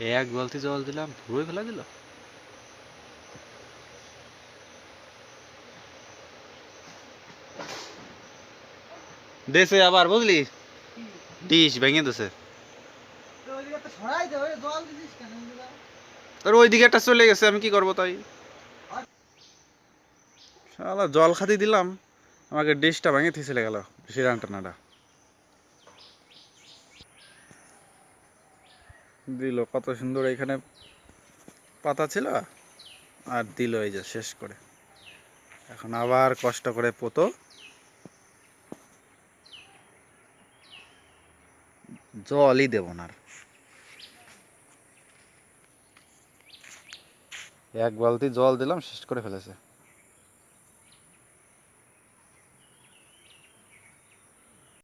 এক বালতি জল দিলাম পুরোই ফেলা দিল। দেশে আবার বুঝলি? ডিশ ভেঙে দিছে। তোর ওই দিকে একটা চলে গেছে আমি কি করব তাই? শালা জল খাতি দিলাম আমাকে ডিশটা ভেঙে চলে গেল সিরান টানাটা দিল, কত সুন্দর এখানে পাতা ছিল আর দিল এই যে শেষ করে। এখন আবার কষ্ট করে পোতো। জলই দেব না এক বালতি জল দিলাম, শেষ করে ফেলেছে।